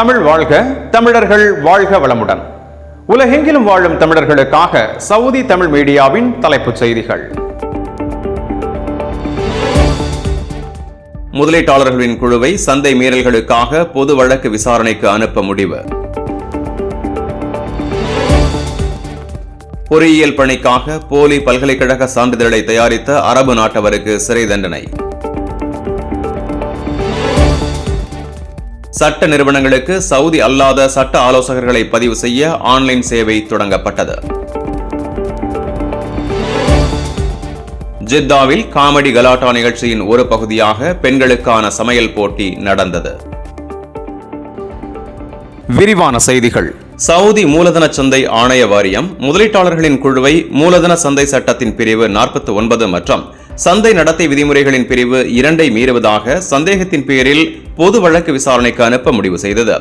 தமிழ் வாழ்க தமிழர்கள் வாழ்க வளமுடன். உலகெங்கிலும் வாழும் தமிழர்களுக்காக சவுதி தமிழ் மீடியாவின் தலைப்புச் செய்திகள். முதலீட்டாளர்களின் குழுவை சந்தை மீறல்களுக்காக பொது வழக்கு விசாரணைக்கு அனுப்ப முடிவு. பொறியியல் பணிக்காக போலி பல்கலைக்கழக சான்றிதழை தயாரித்த அரபு நாட்டவருக்கு சிறை தண்டனை. சட்ட நிறுவனங்களுக்கு சவுதி அல்லாத சட்ட ஆலோசகர்களை பதிவு செய்ய ஆன்லைன் சேவை தொடங்கப்பட்டது. ஜித்தாவில் காமெடி கலாட்டா நிகழ்ச்சியின் ஒரு பகுதியாக பெண்களுக்கான சமையல் போட்டி நடந்தது. விரிவான செய்திகள். சவுதி மூலதன சந்தை ஆணைய வாரியம் முதலீட்டாளர்களின் குழுவை மூலதன சந்தை சட்டத்தின் பிரிவு நாற்பத்தி ஒன்பது மற்றும் சந்தை நடத்தை விதிமுறைகளின் பிரிவு இரண்டை மீறுவதாக சந்தேகத்தின் பேரில் பொது வழக்கு விசாரணைக்கு அனுப்ப முடிவு செய்தது.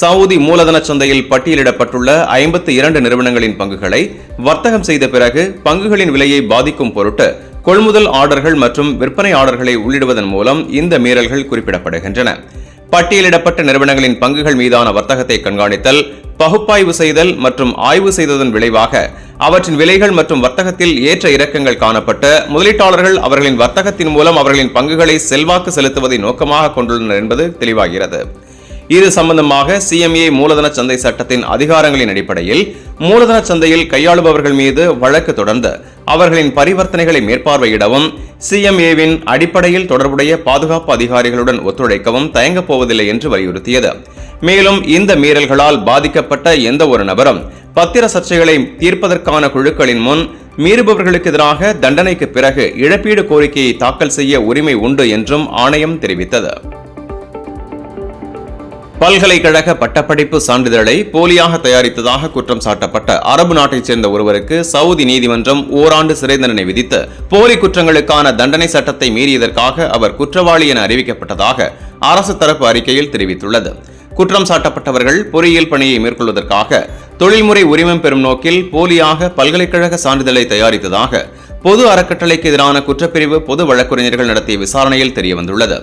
சவுதி மூலதன சந்தையில் பட்டியலிடப்பட்டுள்ள ஐம்பத்தி இரண்டு நிறுவனங்களின் பங்குகளை வர்த்தகம் செய்த பிறகு பங்குகளின் விலையை பாதிக்கும் பொருட்டு கொள்முதல் ஆர்டர்கள் மற்றும் விற்பனை ஆர்டர்களை உள்ளிடுவதன் மூலம் இந்த மீறல்கள் குறிப்பிடப்படுகின்றன. பட்டியலிடப்பட்ட நிறுவனங்களின் பங்குகள் மீதான வர்த்தகத்தை கண்காணித்தல் பகுப்பாய்வு செய்தல் மற்றும் ஆய்வு செய்ததன் விளைவாக அவற்றின் விலைகள் மற்றும் வர்த்தகத்தில் ஏற்ற இறக்கங்கள் காணப்பட்ட முதலீட்டாளர்கள் அவர்களின் வர்த்தகத்தின் மூலம் அவர்களின் பங்குகளை செல்வாக்கு செலுத்துவதை நோக்கமாக கொண்டுள்ளனர் என்பது தெளிவாகிறது. இது சம்பந்தமாக சிஎம்ஏ மூலதன சந்தை சட்டத்தின் அதிகாரங்களின் அடிப்படையில் மூலதன சந்தையில் கையாளுபவர்கள் மீது வழக்கு தொடர்ந்து அவர்களின் பரிவர்த்தனைகளை மேற்பார்வையிடவும் சிஎம்ஏவின் அடிப்படையில் தொடர்புடைய பாதுகாப்பு அதிகாரிகளுடன் ஒத்துழைக்கவும் தயங்கப் போவதில்லை என்று வலியுறுத்தியது. மேலும் இந்த மீறல்களால் பாதிக்கப்பட்ட எந்த ஒரு நபரும் பத்திர சர்ச்சைகளை தீர்ப்பதற்கான குழுக்களின் முன் மீறுபவர்களுக்கு எதிராக தண்டனைக்கு பிறகு இழப்பீடு கோரிக்கையை தாக்கல் செய்ய உரிமை உண்டு என்றும் ஆணையம் தெரிவித்தது. பல்கலைக்கழக பட்டப்படிப்பு சான்றிதழை போலியாக தயாரித்ததாக குற்றம் சாட்டப்பட்ட அரபு நாட்டைச் சேர்ந்த ஒருவருக்கு சவுதி நீதிமன்றம் ஓராண்டு சிறை தண்டனை விதித்து போலி குற்றங்களுக்கான தண்டனை சட்டத்தை மீறியதற்காக அவர் குற்றவாளி என அறிவிக்கப்பட்டதாக அரசு தரப்பு அறிக்கையில் தெரிவித்துள்ளது. குற்றம் சாட்டப்பட்டவர்கள் பொறியியல் பணியை மேற்கொள்வதற்காக தொழில்முறை உரிமம் பெறும் நோக்கில் போலியாக பல்கலைக்கழக சான்றிதழை தயாரித்ததாக பொது அறக்கட்டளைக்கு எதிரான குற்றப்பிரிவு பொது வழக்கறிஞர்கள் நடத்திய விசாரணையில் தெரியவந்துள்ளது.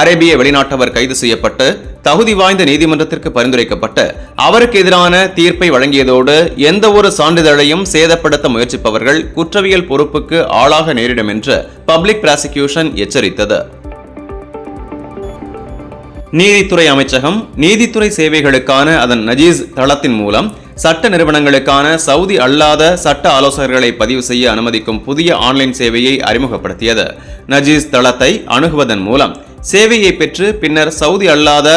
அரேபிய வெளிநாட்டவர் கைது செய்யப்பட்டு தகுதி வாய்ந்த நீதிமன்றத்திற்கு பரிந்துரைக்கப்பட்டு அவருக்கு எதிரான தீர்ப்பை வழங்கியதோடு எந்த ஒரு சான்றிதழையும் சேதப்படுத்த முயற்சிப்பவர்கள் குற்றவியல் பொறுப்புக்கு ஆளாக நேரிடும் என்று பப்ளிக் பிராசிக்யூஷன் எச்சரித்தது. நீதித்துறை அமைச்சகம் நீதித்துறை சேவைகளுக்கான அதன் நஜீஸ் தளத்தின் மூலம் சட்ட நிறுவனங்களுக்கான சவுதி அல்லாத சட்ட ஆலோசகர்களை பதிவு செய்ய அனுமதிக்கும் புதிய ஆன்லைன் சேவையை அறிமுகப்படுத்தியது. நஜீஸ் தளத்தை அணுகுவதன் மூலம் சேவையை பெற்று பின்னர் சவுதி அல்லாத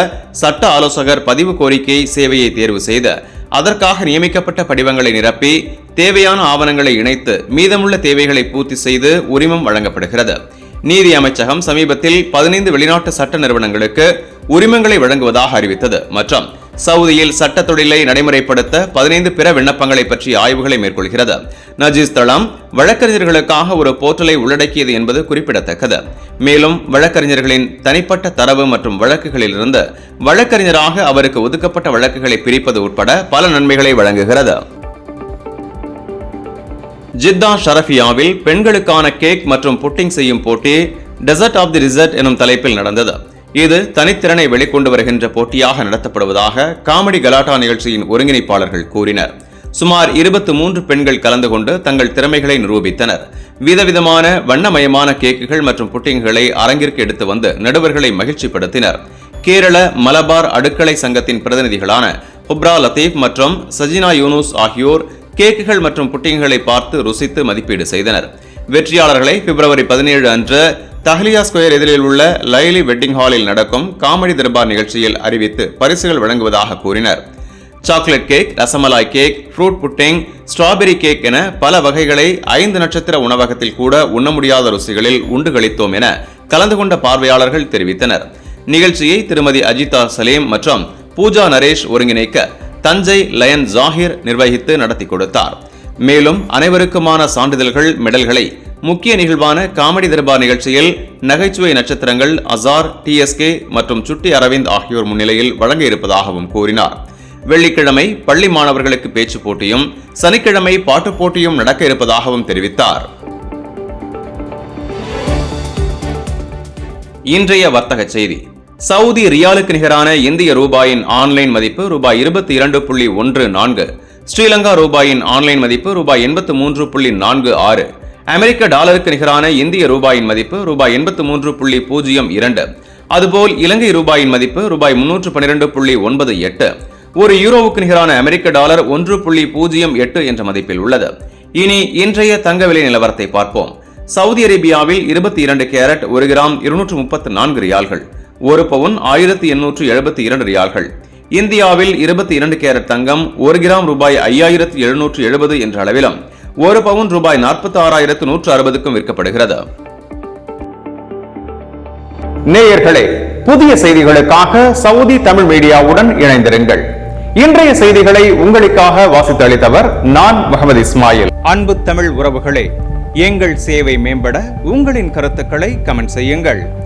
சட்ட ஆலோசகர் பதிவு கோரிக்கை சேவையை தேர்வு செய்து அதற்காக நியமிக்கப்பட்ட படிவங்களை நிரப்பி தேவையான ஆவணங்களை இணைத்து மீதமுள்ள தேவைகளை பூர்த்தி செய்து உரிமம் வழங்கப்படுகிறது. நீதி அமைச்சகம் சமீபத்தில் பதினைந்து வெளிநாட்டு சட்ட நிறுவனங்களுக்கு உரிமங்களை வழங்குவதாக அறிவித்தது. மற்றும் சவுதியில் சட்ட தொழிலை நடைமுறைப்படுத்த பதினைந்து பிற விண்ணப்பங்களை பற்றிய ஆய்வுகளை மேற்கொள்கிறது. நஜீஸ் தளம் வழக்கறிஞர்களுக்காக ஒரு போர்ட்டலை உள்ளடக்கியது என்பது குறிப்பிடத்தக்கது. மேலும் வழக்கறிஞர்களின் தனிப்பட்ட தரவு மற்றும் வழக்குகளிலிருந்து வழக்கறிஞராக அவருக்கு ஒதுக்கப்பட்ட வழக்குகளை பிரிப்பது உட்பட பல நன்மைகளை வழங்குகிறது. ஜித்தா ஷரஃபியாவில் பெண்களுக்கான கேக் மற்றும் புட்டிங் செய்யும் போட்டி டெசர்ட் ஆஃப் தி ரிசர்ட் எனும் தலைப்பில் நடந்தது. இது தனித்திறனை வெளிக்கொண்டு வருகின்ற போட்டியாக நடத்தப்படுவதாக காமெடி கலாட்டா நிகழ்ச்சியின் ஒருங்கிணைப்பாளர்கள் கூறினர். சுமார் இருபத்தி மூன்று பெண்கள் கலந்து கொண்டு தங்கள் திறமைகளை நிரூபித்தனர். விதவிதமான வண்ணமயமான கேக்குகள் மற்றும் புட்டிங்குகளை அரங்கிற்கு எடுத்து வந்து நடுவர்களை மகிழ்ச்சிப்படுத்தினர். கேரள மலபார் அடுக்களை சங்கத்தின் பிரதிநிதிகளான ஹுப்ரா லத்தீப் மற்றும் சஜினா யூனூஸ் ஆகியோர் கேக்குகள் மற்றும் புட்டிங்குகளை பார்த்து ருசித்து மதிப்பீடு செய்தனர். வெற்றியாளர்களை பிப்ரவரி பதினேழு அன்று தஹ்லியா ஸ்கொயர் எதிரில் உள்ள லைலி வெட்டிங் ஹாலில் நடக்கும் காமெடி தர்பார் நிகழ்ச்சியில் அறிவித்து பரிசுகள் வழங்குவதாக கூறினர். Chocolate cake rasmalai cake fruit pudding strawberry cake என பல வகைகளை ஐந்து நட்சத்திர உணவகத்தில் கூட உண்ண முடியாத ருசிகளில் உண்டு கழித்தோம் என கலந்து கொண்ட பார்வையாளர்கள் தெரிவித்தனர். நிகழ்ச்சியை திருமதி அஜிதா சலீம் மற்றும் பூஜா நரேஷ் ஒருங்கிணைக்க தஞ்சை லயன் ஜாகிர் நிர்வகித்து நடத்தி கொடுத்தார். மேலும் அனைவருக்குமான சான்றிதழ்கள் மெடல்களை முக்கிய நிகழ்வான காமெடி தர்பார் நிகழ்ச்சியில் நகைச்சுவை நட்சத்திரங்கள் அசார் டிஎஸ்கே மற்றும் சுட்டி அரவிந்த் ஆகியோர் முன்னிலையில் வழங்க இருப்பதாகவும் கூறினார். வெள்ளிக்கிழமை பள்ளி மாணவர்களுக்கு பேச்சு போட்டியும் சனிக்கிழமை பாட்டுப் போட்டியும் நடக்க இருப்பதாகவும் தெரிவித்தார். இன்றைய வர்த்தக செய்தி. சவுதி ரியாலுக்கு நிகரான இந்திய ரூபாயின் ஆன்லைன் மதிப்பு ரூபாய் இருபத்தி இரண்டு புள்ளி ஒன்று நான்கு ஸ்ரீலங்கா ரூபாயின் ஆன்லைன் மதிப்பு ரூபாய் எண்பத்து மூன்று புள்ளி நான்கு ஆறு அமெரிக்க டாலருக்கு நிகரான இந்திய ரூபாயின் மதிப்பு ரூபாய் எண்பத்து மூன்று புள்ளி பூஜ்ஜியம் இரண்டு அதுபோல் இலங்கை ரூபாயின் மதிப்பு ரூபாய் முன்னூற்று பன்னிரண்டு புள்ளி ஒன்பது எட்டு ஒரு யூரோவுக்கு நிகரான அமெரிக்க டாலர் ஒன்று புள்ளி பூஜ்ஜியம் எட்டு என்ற மதிப்பில் உள்ளது. இனி இன்றைய தங்க விலை நிலவரத்தை பார்ப்போம். சவுதி அரேபியாவில் இருபத்தி இரண்டு கேரட் ஒரு கிராம் இருநூற்று முப்பத்து நான்கு ரியால்கள் ஒரு பவுன் ஆயிரத்தி எண்ணூற்று எழுபத்தி இரண்டு ரியால்கள். இந்தியாவில் இருபத்தி இரண்டு கேரட் தங்கம் ஒரு கிராம் ரூபாய் ஐயாயிரத்து எழுநூற்று எழுபது என்ற அளவிலும் ஒரு பவுன் ரூபாய் நாற்பத்தி ஆறாயிரத்து நூற்று அறுபதுக்கும் விற்கப்படுகிறது. நேயர்களே புதிய செய்திகளுக்காக சவுதி தமிழ் மீடியாவுடன் இணைந்திருங்கள். இன்றைய செய்திகளை உங்களுக்காக வாசித்து அளித்தவர் நான் முகமது இஸ்மாயில். அன்பு தமிழ் உறவுகளே எங்கள் சேவை மேம்பட உங்களின் கருத்துக்களை கமெண்ட் செய்யுங்கள்.